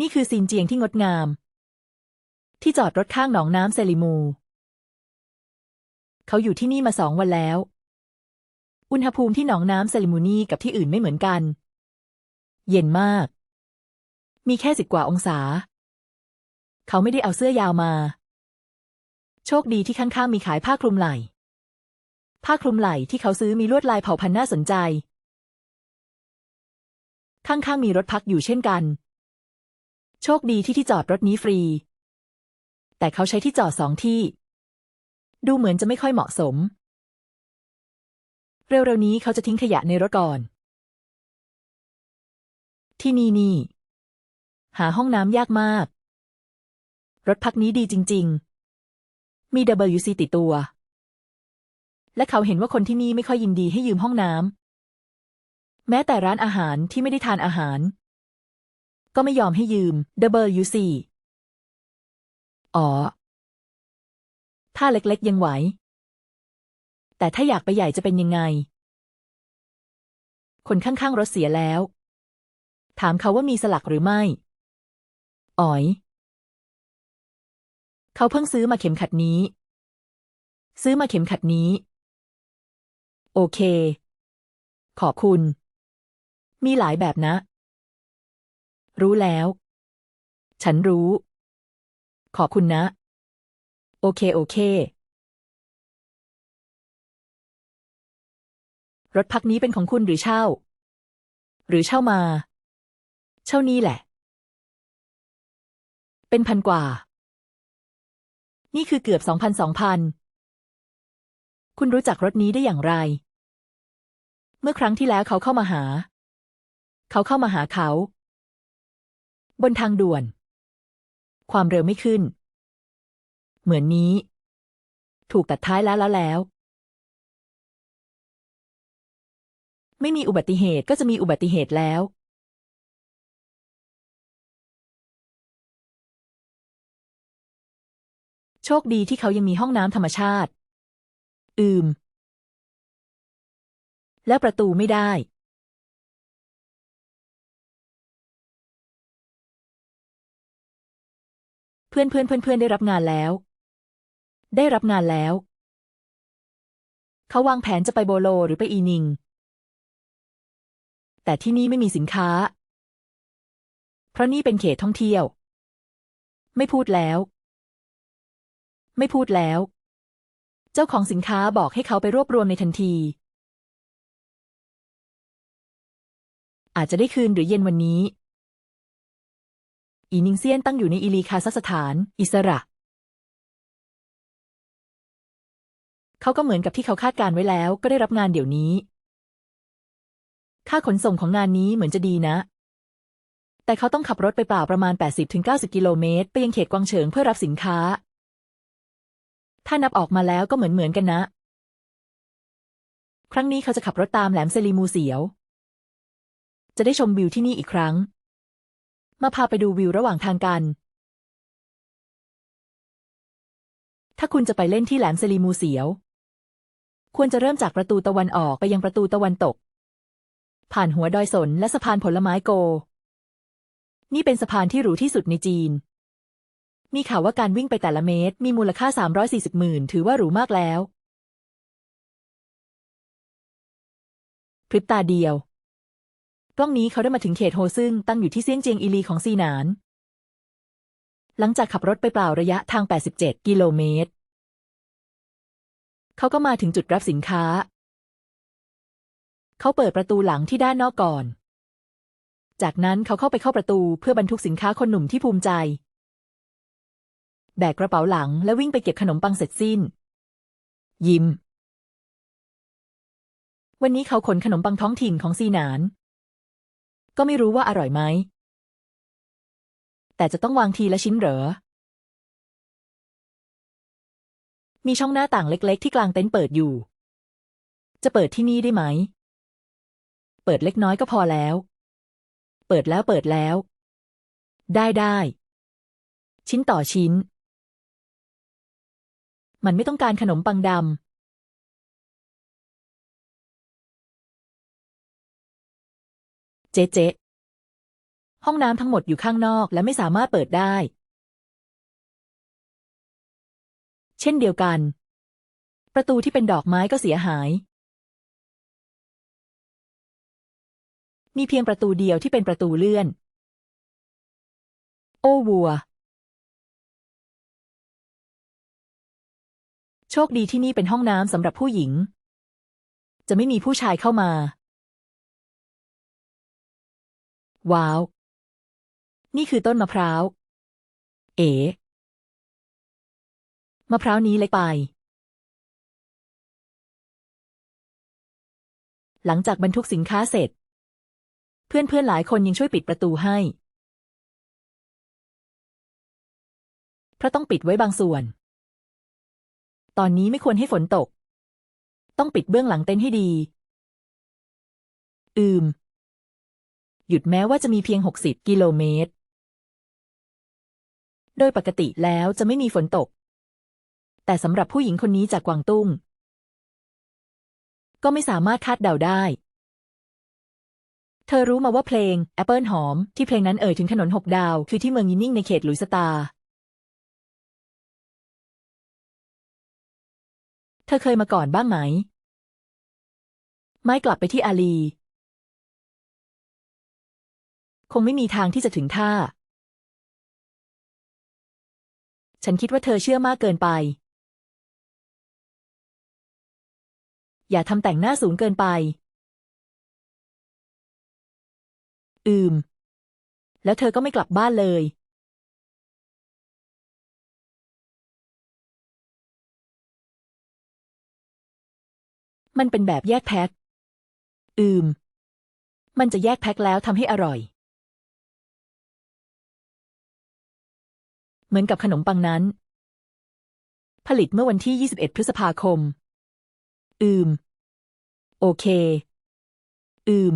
นี่คือซีนเจียงที่งดงาม ที่จอดรถข้างหนองน้ำเซลิมู เขาอยู่ที่นี่มาสองวันแล้ว อุณหภูมิที่หนองน้ำเซลิมูนี่กับที่อื่นไม่เหมือนกัน เย็นมาก มีแค่สิบกว่าองศา เขาไม่ได้เอาเสื้อยาวมา โชคดีที่ข้างๆมีขายผ้าคลุมไหล่ ผ้าคลุมไหล่ที่เขาซื้อมีลวดลายเผ่าพันธุ์น่าสนใจ ข้างๆมีรถพักอยู่เช่นกัน โชคดีที่ที่จอดรถนี้ฟรี แต่เขาใช้ที่จอดสองที่ ดูเหมือนจะไม่ค่อยเหมาะสม เร็วๆนี้เขาจะทิ้งขยะในรถก่อน ที่นี่นี่ หาห้องน้ำยากมาก รถพักนี้ดีจริง ๆ มี WC ติดตัว และเขาเห็นว่าคนที่นี่ไม่ค่อยยินดีให้ยืมห้องน้ำแม้แต่ร้านอาหารที่ไม่ได้ทานอาหาร ก็ไม่ยอมให้ยืม WC อ๋อ ถ้าเล็กๆยังไหว แต่ถ้าอยากไปใหญ่จะเป็นยังไง คนข้างๆรถเสียแล้ว ถามเขาว่ามีสลักหรือไม่ อ๋อย เขาเพิ่งซื้อมาเข็มขัดนี้ ซื้อมาเข็มขัดนี้ โอเค ขอบคุณ มีหลายแบบนะ รู้แล้ว ฉันรู้ ขอบคุณนะ โอเค โอเค รถพักนี้เป็นของคุณหรือเช่า หรือเช่ามา เช่านี่แหละ เป็นพันกว่า นี่คือเกือบสองพันสองพัน คุณรู้จักรถนี้ได้อย่างไร เมื่อครั้งที่แล้วเขาเข้ามาหา เขาเข้ามาหาเขา บนทางด่วน ความเร็วไม่ขึ้น เหมือนนี้ ถูกตัดท้ายแล้วแล้วแล้ว ไม่มีอุบัติเหตุก็จะมีอุบัติเหตุแล้ว โชคดีที่เขายังมีห้องน้ำธรรมชาติ อืม แล้วประตูไม่ได้ พื่อนเพื่อนเพื่อนเพื่อนได้รับงานแล้ว ได้รับงานแล้ว เขาวางแผนจะไปโบโลหรือไปอีนิง แต่ที่นี่ไม่มีสินค้า เพราะนี่เป็นเขตท่องเที่ยว ไม่พูดแล้ว ไม่พูดแล้ว เจ้าของสินค้าบอกให้เขาไปรวบรวมในทันที อาจจะได้คืนหรือเย็นวันนี้ อีนิงเซียนตั้งอยู่ในอิลีคาซัคสถาน อิสระ เขาก็เหมือนกับที่เขาคาดการไว้แล้ว ก็ได้รับงานเดี๋ยวนี้ ค่าขนส่งของงานนี้เหมือนจะดีนะ แต่เขาต้องขับรถไปเปล่าประมาณ 80-90 กิโลเมตร ไปยังเขตกวางเฉิงเพื่อรับสินค้า ถ้านับออกมาแล้วก็เหมือนเหมือนกันนะ ครั้งนี้เขาจะขับรถตามแหลมเซลีมูเสียว จะได้ชมวิวที่นี่อีกครั้ง มาพาไปดูวิวระหว่างทางกัน ถ้าคุณจะไปเล่นที่แหลมเซลีมูเสียว ควรจะเริ่มจากประตูตะวันออกไปยังประตูตะวันตก ผ่านหัวดอยสนและสะพานผลไม้โก นี่เป็นสะพานที่หรูที่สุดในจีน มีข่าวว่าการวิ่งไปแต่ละเมตร มีมูลค่า 340หมื่นถือว่าหรูมากแล้วพริบตาเดียว กล้องนี้เขาได้มาถึงเขตโฮซึ่งตั้งอยู่ที่เซียงเจียงอีลีของซีหนาน หลังจากขับรถไปเปล่าระยะทาง 87 กิโลเมตร เขาก็มาถึงจุดรับสินค้า เขาเปิดประตูหลังที่ด้านนอกก่อน จากนั้นเขาเข้าไปเข้าประตูเพื่อบรรทุกสินค้าคนหนุ่มที่ภูมิใจ แบกกระเป๋าหลังและวิ่งไปเก็บขนมปังเสร็จสิ้น ยิ้ม วันนี้เขาขนขนมปังท้องถิ่นของซีหนาน ก็ไม่รู้ว่าอร่อยไหม แต่จะต้องวางทีละชิ้นเหรอ มีช่องหน้าต่างเล็ก ๆ ที่กลางเต็นท์เปิดอยู่ จะเปิดที่นี่ได้ไหม เปิดเล็กน้อยก็พอแล้ว เปิดแล้วเปิดแล้ว ได้ได้ ชิ้นต่อชิ้น มันไม่ต้องการขนมปังดำ เจ๊เจ๊ห้องน้ำทั้งหมดอยู่ข้างนอกและไม่สามารถเปิดได้ เช่นเดียวกัน ประตูที่เป็นดอกไม้ก็เสียหาย มีเพียงประตูเดียวที่เป็นประตูเลื่อน โอ้วัว โชคดีที่นี่เป็นห้องน้ำสำหรับผู้หญิง จะไม่มีผู้ชายเข้ามา ว้าว นี่คือต้นมะพร้าว เอ๋ มะพร้าวนี้เล็กไป หลังจากบรรทุกสินค้าเสร็จ เพื่อนๆหลายคนยังช่วยปิดประตูให้ เพราะต้องปิดไว้บางส่วน ตอนนี้ไม่ควรให้ฝนตก ต้องปิดเบื้องหลังเต็นท์ให้ดี อืม หยุดแม้ว่าจะมีเพียง 60 กิโลเมตร โดยปกติแล้วจะไม่มีฝนตก แต่สำหรับผู้หญิงคนนี้จากกวางตุ้ง ก็ไม่สามารถคาดเดาได้ เธอรู้มาว่าเพลงแอปเปิลหอม ที่เพลงนั้นเอ่ยถึงถนนหกดาว คือที่เมืองยินนิ่งในเขตลุยสตา เธอเคยมาก่อนบ้างไหม ไม่กลับไปที่อาลี คงไม่มีทางที่จะถึงท่า ฉันคิดว่าเธอเชื่อมากเกินไป อย่าทำแต่งหน้าสูงเกินไป อืม แล้วเธอก็ไม่กลับบ้านเลยมันเป็นแบบแยกแพ็ค อืม มันจะแยกแพ็คแล้วทำให้อร่อย มือนกับขนมปังนั้น ผลิตเมื่อวันที่ 21 พฤษภาคม อืม โอเค อืม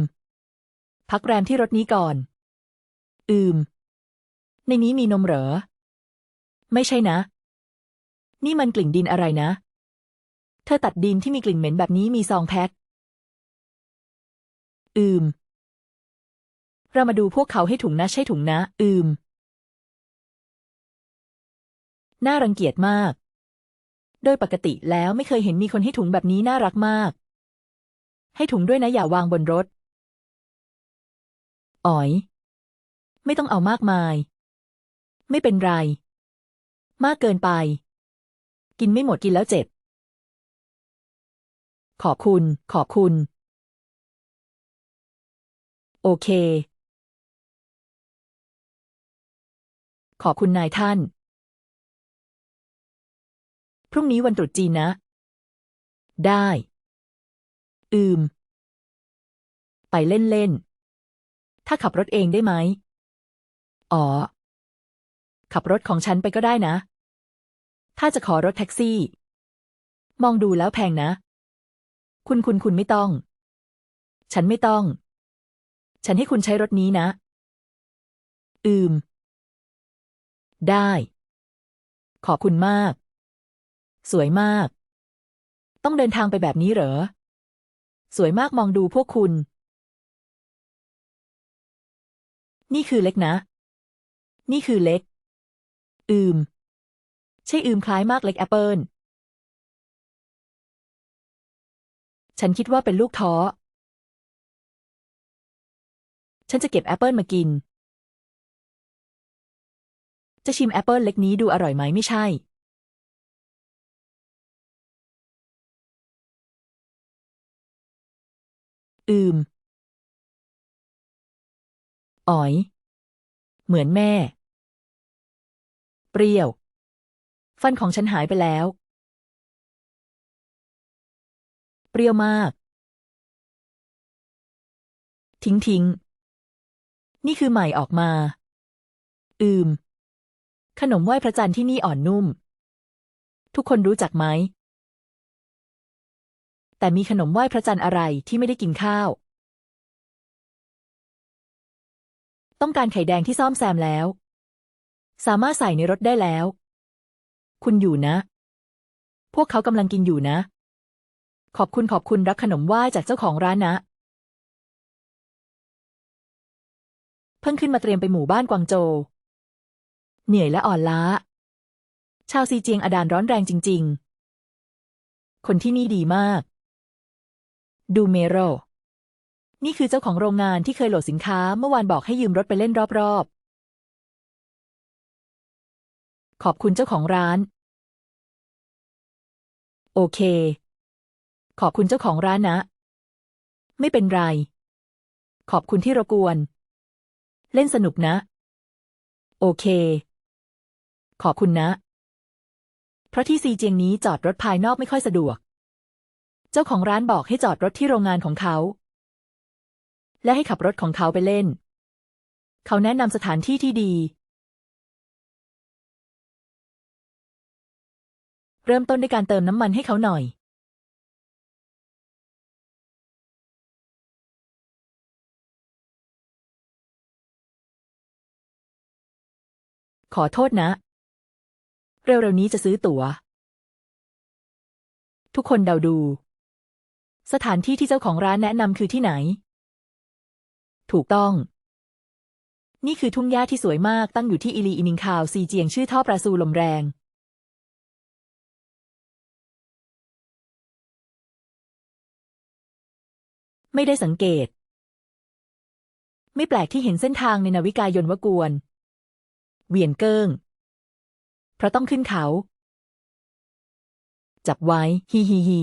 พักแรมที่รถนี้ก่อน อืม ในนี้มีนมเหรอ ไม่ใช่นะ นี่มันกลิ่นดินอะไรนะ เธอตัดดินที่มีกลิ่นเหม็นแบบนี้มีซองแพ็คอืม เรามาดูพวกเขาให้ถุงนะใช่ถุงนะ อืม น่ารังเกียจมาก โดยปกติแล้วไม่เคยเห็นมีคนให้ถุงแบบนี้น่ารักมาก ให้ถุงด้วยนะอย่าวางบนรถ อ๋อย ไม่ต้องเอามากมาย ไม่เป็นไร มากเกินไป กินไม่หมดกินแล้วเจ็บ ขอบคุณ ขอบคุณ โอเคขอบคุณนายท่าน พรุ่งนี้วันตรุษจีนนะ ได้ อืม ไปเล่นเล่น ถ้าขับรถเองได้ไหม อ๋อ ขับรถของฉันไปก็ได้นะ ถ้าจะขอรถแท็กซี่ มองดูแล้วแพงนะ คุณคุณคุณไม่ต้อง ฉันไม่ต้อง ฉันให้คุณใช้รถนี้นะ อืม ได้ ขอบคุณมาก สวยมาก ต้องเดินทางไปแบบนี้เหรอ สวยมากมองดูพวกคุณ นี่คือเล็กนะ นี่คือเล็ก อืม ใช่อืมคล้ายมากเล็กแอปเปิลฉันคิดว่าเป็นลูกท้อ ฉันจะเก็บแอปเปิลมากิน จะชิมแอปเปิลเล็กนี้ดูอร่อยไหมไม่ใช่ อืม อ๋อย เหมือนแม่ เปรี้ยว ฟันของฉันหายไปแล้ว เปรี้ยวมาก ทิ้งทิ้ง นี่คือใหม่ออกมา อืม ขนมไหว้พระจันทร์ที่นี่อ่อนนุ่ม ทุกคนรู้จักไหม แต่มีขนมไหว้พระจันทร์อะไรที่ไม่ได้กินข้าว ต้องการไข่แดงที่ซ่อมแซมแล้ว สามารถใส่ในรถได้แล้ว คุณอยู่นะ พวกเขากำลังกินอยู่นะ ขอบคุณขอบคุณรับขนมไหว้จากเจ้าของร้านนะ เพิ่งขึ้นมาเตรียมไปหมู่บ้านกวางโจวเหนื่อยและอ่อนล้า ชาวซีเจียงอาดานร้อนแรงจริง ๆ คนที่นี่ดีมาก ดูเมโร นี่คือเจ้าของโรงงานที่เคยโหลดสินค้าเมื่อวานบอกให้ยืมรถไปเล่นรอบๆ ขอบคุณเจ้าของร้าน โอเค ขอบคุณเจ้าของร้านนะ ไม่เป็นไร ขอบคุณที่รบกวน เล่นสนุกนะ โอเค ขอบคุณนะ เพราะที่ซีเจียงนี้จอดรถภายนอกไม่ค่อยสะดวก เจ้าของร้านบอกให้จอดรถที่โรงงานของเขา และให้ขับรถของเขาไปเล่น เขาแนะนำสถานที่ที่ดี เริ่มต้นด้วยการเติมน้ำมันให้เขาหน่อย ขอโทษนะ เร็วๆนี้จะซื้อตั๋ว ทุกคนเดาดู สถานที่ที่เจ้าของร้านแนะนำคือที่ไหน ถูกต้อง นี่คือทุ่งหญ้าที่สวยมากตั้งอยู่ที่อิลีอินิงคาวซีเจียงชื่อท่อปลาซูลมแรง ไม่ได้สังเกต ไม่แปลกที่เห็นเส้นทางในนาวิกายนวกวน เวียนเกิ้ง เพราะต้องขึ้นเขา จับไว้ ฮีฮีฮี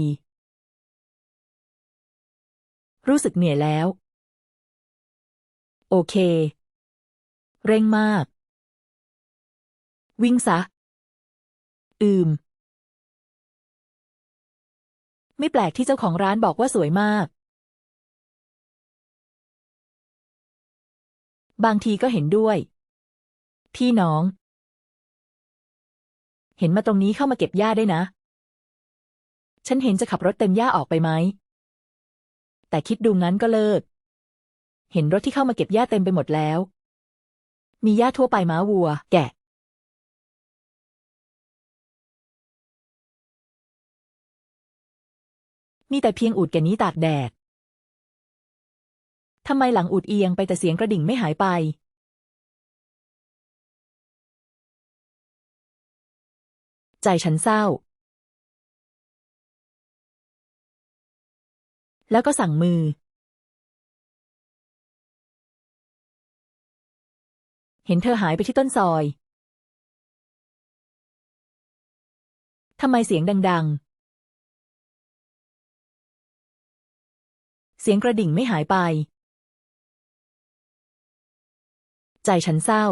รู้สึกเหนื่อยแล้ว โอเค เร่งมาก วิ่งซะ อืม ไม่แปลกที่เจ้าของร้านบอกว่าสวยมาก บางทีก็เห็นด้วย พี่น้อง เห็นมาตรงนี้เข้ามาเก็บหญ้าได้นะ ฉันเห็นจะขับรถเต็มหญ้าออกไปไหม แต่คิดดูงั้นก็เลิก เห็นรถที่เข้ามาเก็บหญ้าเต็มไปหมดแล้ว มีหญ้าทั่วไปม้าวัว แกะ มีแต่เพียงอูดแก่นี้ตากแดดทำไมหลังอูดเอียงไปแต่เสียงกระดิ่งไม่หายไป ใจฉันเศร้า แล้วก็สั่งมือ เห็นเธอหายไปที่ต้นซอยทำไมเสียงดัง ๆ เสียงกระดิ่งไม่หายไป ใจฉันเศร้า